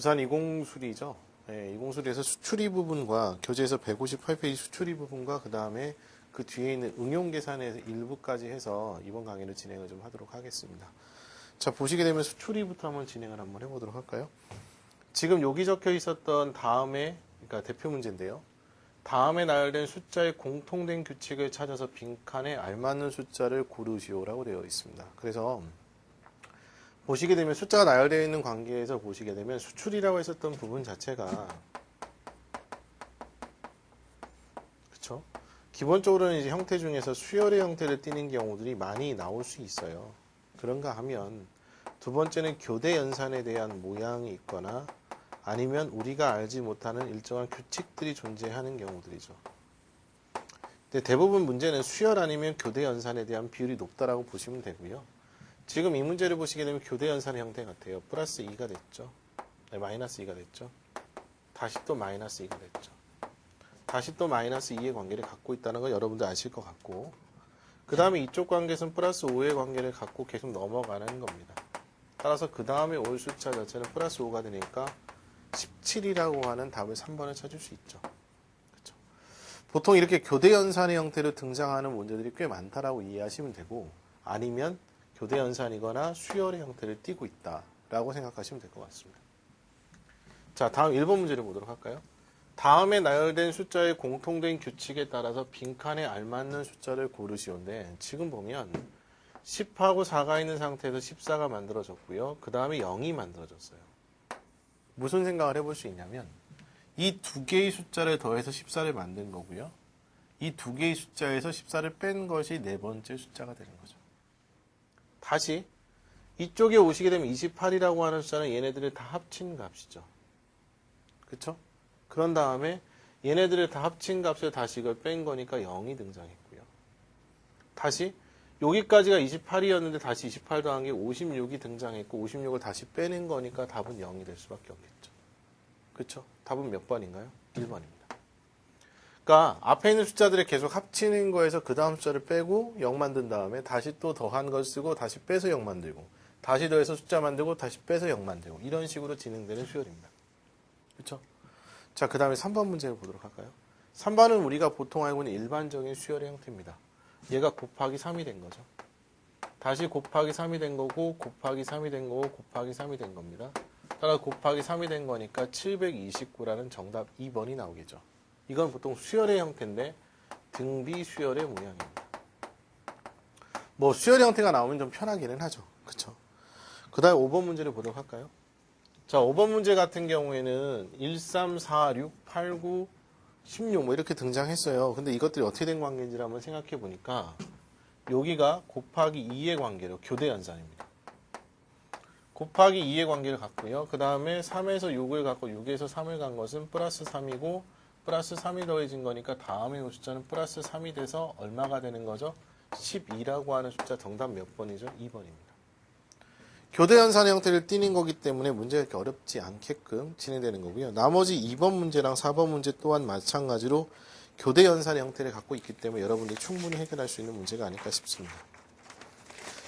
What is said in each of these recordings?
부산 이공수리죠. 네, 이공수리에서 수출이 부분과 교재에서 158페이지 수출이 부분과 그 다음에 그 뒤에 있는 응용 계산의 일부까지 해서 이번 강의를 진행을 좀 하도록 하겠습니다. 자, 보시게 되면 수출이부터 한번 진행을 한번 해보도록 할까요? 지금 여기 적혀 있었던 다음에, 그러니까 대표 문제인데요. 다음에 나열된 숫자의 공통된 규칙을 찾아서 빈칸에 알맞는 숫자를 고르시오라고 되어 있습니다. 그래서 보시게 되면 숫자가 나열되어 있는 관계에서 보시게 되면 수출이라고 했었던 부분 자체가? 기본적으로는 이제 형태 중에서 수열의 형태를 띠는 경우들이 많이 나올 수 있어요. 그런가 하면 두 번째는 교대 연산에 대한 모양이 있거나 아니면 우리가 알지 못하는 일정한 규칙들이 존재하는 경우들이죠. 근데 대부분 문제는 수열 아니면 교대 연산에 대한 비율이 높다라고 보시면 되고요. 지금 이 문제를 보시게 되면 교대 연산의 형태 같아요. 플러스 2가 됐죠. 네, 마이너스 2가 됐죠. 다시 또 마이너스 2가 됐죠. 다시 또 마이너스 2의 관계를 갖고 있다는 걸 여러분들 아실 것 같고 그 다음에 이쪽 관계는 플러스 5의 관계를 갖고 계속 넘어가는 겁니다. 따라서 그 다음에 올 숫자 자체는 플러스 5가 되니까 17이라고 하는 답을 3번을 찾을 수 있죠. 그렇죠? 보통 이렇게 교대 연산의 형태로 등장하는 문제들이 꽤 많다라고 이해하시면 되고 아니면 교대 연산이거나 수열의 형태를 띠고 있다라고 생각하시면 될 것 같습니다. 자, 다음 1번 문제를 보도록 할까요? 다음에 나열된 숫자의 공통된 규칙에 따라서 빈칸에 알맞는 숫자를 고르시오인데 지금 보면 10하고 4가 있는 상태에서 14가 만들어졌고요. 그 다음에 0이 만들어졌어요. 무슨 생각을 해볼 수 있냐면 이 두 개의 숫자를 더해서 14를 만든 거고요. 이 두 개의 숫자에서 14를 뺀 것이 네 번째 숫자가 되는 거죠. 다시 이쪽에 오시게 되면 28이라고 하는 숫자는 얘네들을 다 합친 값이죠. 그쵸? 그런 다음에 얘네들을 다 합친 값을 다시 이걸 뺀 거니까 0이 등장했고요. 다시 여기까지가 28이었는데 다시 28 더한 게 56이 등장했고 56을 다시 빼낸 거니까 답은 0이 될 수밖에 없겠죠. 그렇죠? 답은 몇 번인가요? 1번입니다. 그러니까 앞에 있는 숫자들을 계속 합치는 거에서 그 다음 숫자를 빼고 0 만든 다음에 다시 또 더한 걸 쓰고 다시 빼서 0 만들고 다시 더해서 숫자 만들고 다시 빼서 0 만들고 이런 식으로 진행되는 수열입니다. 그렇죠? 자, 그 다음에 3번 문제를 보도록 할까요? 3번은 우리가 보통 알고 있는 일반적인 수열의 형태입니다. 얘가 곱하기 3이 된 거죠. 다시 곱하기 3이 된 거고 곱하기 3이 된 거고 곱하기 3이 된 겁니다. 따라 곱하기 3이 된 거니까 729라는 정답 2번이 나오겠죠. 이건 보통 수열의 형태인데 등비 수열의 모양입니다. 뭐 수열의 형태가 나오면 좀 편하기는 하죠. 그쵸? 그 다음에 5번 문제를 보도록 할까요? 자, 5번 문제 같은 경우에는 1, 3, 4, 6, 8, 9, 16 뭐 이렇게 등장했어요. 근데 이것들이 어떻게 된 관계인지를 한번 생각해 보니까 여기가 곱하기 2의 관계로 교대 연산입니다. 곱하기 2의 관계를 갖고요. 그 다음에 3에서 6을 갖고 6에서 3을 간 것은 플러스 3이고 플러스 3이 더해진 거니까 다음에 올 숫자는 플러스 3이 돼서 얼마가 되는 거죠? 12라고 하는 숫자 정답 몇 번이죠? 2번입니다. 교대 연산의 형태를 띠는 거기 때문에 문제가 이렇게 어렵지 않게끔 진행되는 거고요. 나머지 2번 문제랑 4번 문제 또한 마찬가지로 교대 연산의 형태를 갖고 있기 때문에 여러분들이 충분히 해결할 수 있는 문제가 아닐까 싶습니다.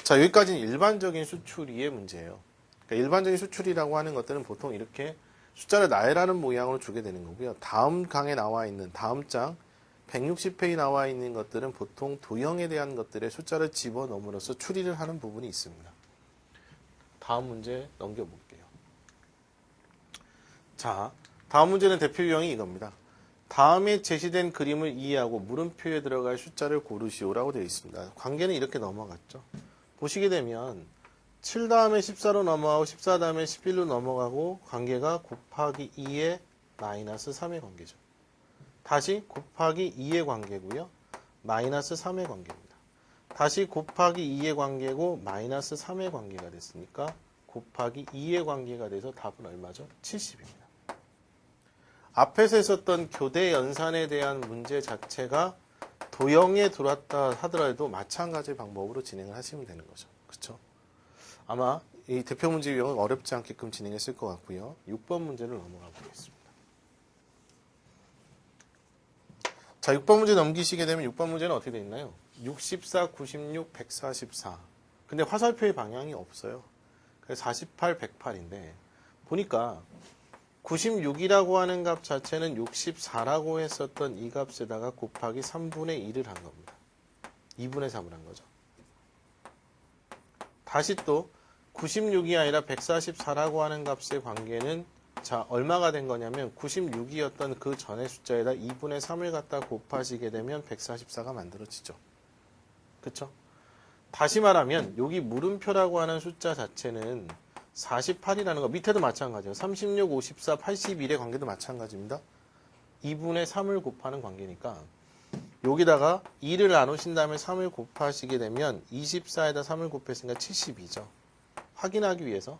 자, 여기까지는 일반적인 수출이의 문제예요. 그러니까 일반적인 수출이라고 하는 것들은 보통 이렇게 숫자를 나열하는 모양으로 주게 되는 거고요. 다음 강에 나와 있는 다음 장 160페이 나와 있는 것들은 보통 도형에 대한 것들의 숫자를 집어넣음으로써 추리를 하는 부분이 있습니다. 다음 문제 넘겨볼게요. 자, 다음 문제는 대표 유형이 이겁니다. 다음에 제시된 그림을 이해하고 물음표에 들어갈 숫자를 고르시오라고 되어 있습니다. 관계는 이렇게 넘어갔죠. 보시게 되면 7 다음에 14로 넘어가고 14 다음에 11로 넘어가고 관계가 곱하기 2의 마이너스 3의 관계죠. 다시 곱하기 2의 관계고요. 마이너스 3의 관계입니다. 다시 곱하기 2의 관계고 마이너스 3의 관계가 됐으니까 곱하기 2의 관계가 돼서 답은 얼마죠? 70입니다. 앞에서 했었던 교대 연산에 대한 문제 자체가 도형에 들어왔다 하더라도 마찬가지 방법으로 진행을 하시면 되는 거죠. 그렇죠? 아마 이 대표 문제 유형은 어렵지 않게끔 진행했을 것 같고요. 6번 문제를 넘어가 보겠습니다. 자, 6번 문제 넘기시게 되면 6번 문제는 어떻게 되어 있나요? 64, 96, 144. 근데 화살표의 방향이 없어요. 그래서 48, 108인데 보니까 96이라고 하는 값 자체는 64라고 했었던 이 값에다가 곱하기 3분의 1을 한 겁니다. 2분의 3을 한 거죠. 다시 또 96이 아니라 144라고 하는 값의 관계는 자 얼마가 된 거냐면 96이었던 그 전의 숫자에다 2분의 3을 갖다 곱하시게 되면 144가 만들어지죠. 그쵸? 다시 말하면 여기 물음표라고 하는 숫자 자체는 48이라는 거 밑에도 마찬가지예요. 36, 54, 81의 관계도 마찬가지입니다. 2분의 3을 곱하는 관계니까 여기다가 2를 나누신 다음에 3을 곱하시게 되면 24에다 3을 곱했으니까 72죠. 확인하기 위해서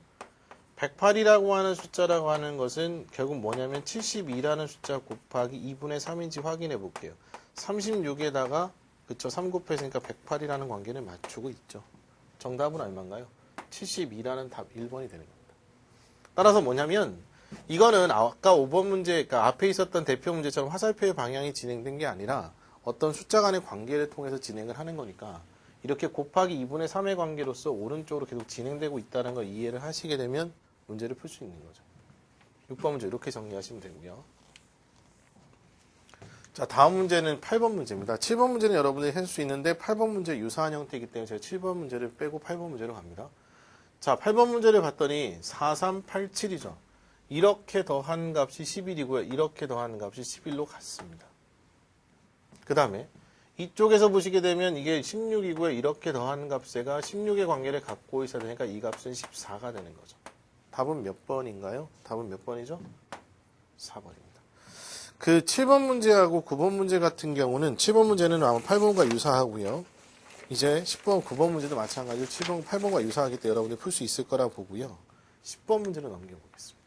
108이라고 하는 숫자라고 하는 것은 결국 뭐냐면 72라는 숫자 곱하기 2분의 3인지 확인해 볼게요. 36에다가 그쵸 3 곱했으니까 108이라는 관계를 맞추고 있죠. 정답은 얼마인가요? 72라는 답 1번이 되는 겁니다. 따라서 뭐냐면 이거는 아까 5번 문제 그러니까 앞에 있었던 대표 문제처럼 화살표의 방향이 진행된 게 아니라 어떤 숫자 간의 관계를 통해서 진행을 하는 거니까 이렇게 곱하기 2분의 3의 관계로서 오른쪽으로 계속 진행되고 있다는 걸 이해를 하시게 되면 문제를 풀 수 있는 거죠. 6번 문제 이렇게 정리하시면 되고요. 자, 다음 문제는 8번 문제입니다. 7번 문제는 여러분들이 할 수 있는데 8번 문제 유사한 형태이기 때문에 제가 7번 문제를 빼고 8번 문제로 갑니다. 자, 8번 문제를 봤더니 4387이죠. 이렇게 더한 값이 11이고요. 이렇게 더한 값이 11로 같습니다. 그 다음에 이쪽에서 보시게 되면 이게 16이고요. 이렇게 더한 값에가 16의 관계를 갖고 있어야 되니까 이 값은 14가 되는 거죠. 답은 몇 번인가요? 답은 몇 번이죠? 4번입니다. 그 7번 문제하고 9번 문제 같은 경우는 7번 문제는 아마 8번과 유사하고요. 이제 10번, 9번 문제도 마찬가지로 7번, 8번과 유사하기 때문에 여러분들이 풀수 있을 거라 보고요. 10번 문제로 넘겨보겠습니다.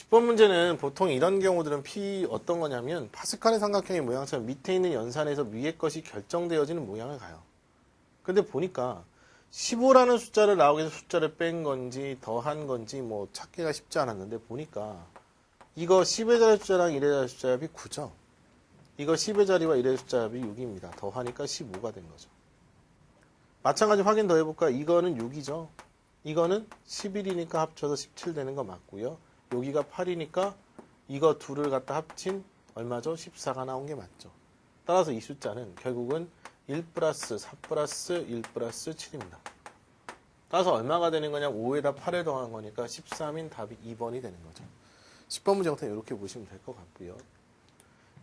10번 문제는 보통 이런 경우들은 P 어떤 거냐면 파스칼의 삼각형의 모양처럼 밑에 있는 연산에서 위에 것이 결정되어지는 모양을 가요. 근데 보니까 15라는 숫자를 나오기 위해서 숫자를 뺀 건지 더한 건지 뭐 찾기가 쉽지 않았는데 보니까 이거 10의 자리 숫자랑 1의 자리 숫자 합이 9죠. 이거 10의 자리와 1의 숫자 합이 6입니다. 더하니까 15가 된 거죠. 마찬가지 확인 더 해볼까? 이거는 6이죠. 이거는 11이니까 합쳐서 17 되는 거 맞고요. 여기가 8이니까 이거 둘을 갖다 합친 얼마죠? 14가 나온 게 맞죠. 따라서 이 숫자는 결국은 1 플러스 4 플러스 1 플러스 7입니다. 따라서 얼마가 되는 거냐? 5에다 8을 더한 거니까 13인 답이 2번이 되는 거죠. 10번 문제 같은 이렇게 보시면 될 것 같고요.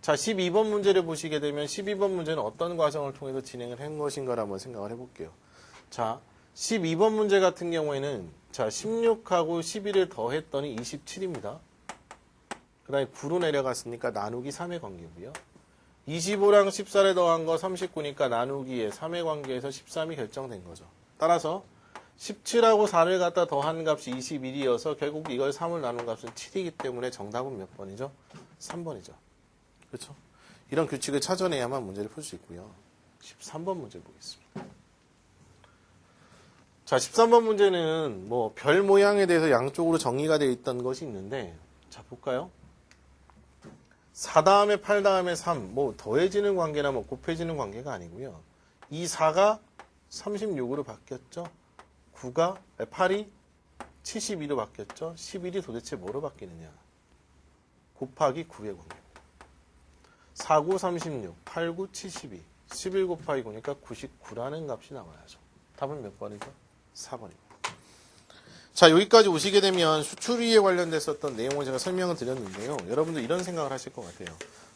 자, 12번 문제를 보시게 되면 12번 문제는 어떤 과정을 통해서 진행을 한 것인가를 한번 생각을 해볼게요. 자, 12번 문제 같은 경우에는 자, 16하고 11을 더했더니 27입니다. 그 다음에 9로 내려갔으니까 나누기 3의 관계고요. 25랑 14를 더한 거 39니까 나누기에 3의 관계에서 13이 결정된 거죠. 따라서 17하고 4를 갖다 더한 값이 21이어서 결국 이걸 3을 나눈 값은 7이기 때문에 정답은 몇 번이죠? 3번이죠. 그렇죠? 이런 규칙을 찾아내야만 문제를 풀 수 있고요. 13번 문제 보겠습니다. 자, 13번 문제는 뭐 별 모양에 대해서 양쪽으로 정리가 되어 있던 것이 있는데 자, 볼까요? 4 다음에 8 다음에 3, 뭐 더해지는 관계나 뭐 곱해지는 관계가 아니고요. 이 4가 36으로 바뀌었죠. 9가 8이 72로 바뀌었죠. 11이 도대체 뭐로 바뀌느냐? 곱하기 9의 관계입니다. 4, 9, 36, 8, 9, 72, 11 곱하기 9니까 99라는 값이 나와야죠. 답은 몇 번이죠? 4번입니다. 자, 여기까지 오시게 되면 수출위에 관련됐었던 내용을 제가 설명을 드렸는데요. 여러분들 이런 생각을 하실 것 같아요.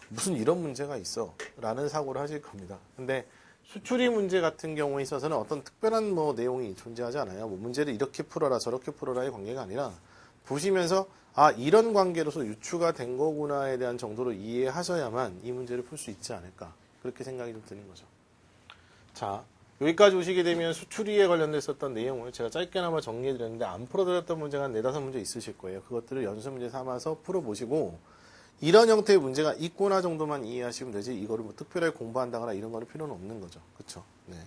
무슨 이런 문제가 있어? 라는 사고를 하실 겁니다. 근데 수출위 문제 같은 경우에 있어서는 어떤 특별한 뭐 내용이 존재하지 않아요. 뭐 문제를 이렇게 풀어라 저렇게 풀어라의 관계가 아니라 보시면서 아 이런 관계로서 유추가 된 거구나에 대한 정도로 이해하셔야만 이 문제를 풀 수 있지 않을까 그렇게 생각이 좀 드는 거죠. 자 여기까지 오시게 되면 수출위에 관련됐었던 내용을 제가 짧게나마 정리해드렸는데 안 풀어드렸던 문제가 한 네다섯 문제 있으실 거예요. 그것들을 연습 문제 삼아서 풀어보시고 이런 형태의 문제가 있구나 정도만 이해하시면 되지 이거를 뭐 특별하게 공부한다거나 이런 거는 필요는 없는 거죠. 그렇죠? 네.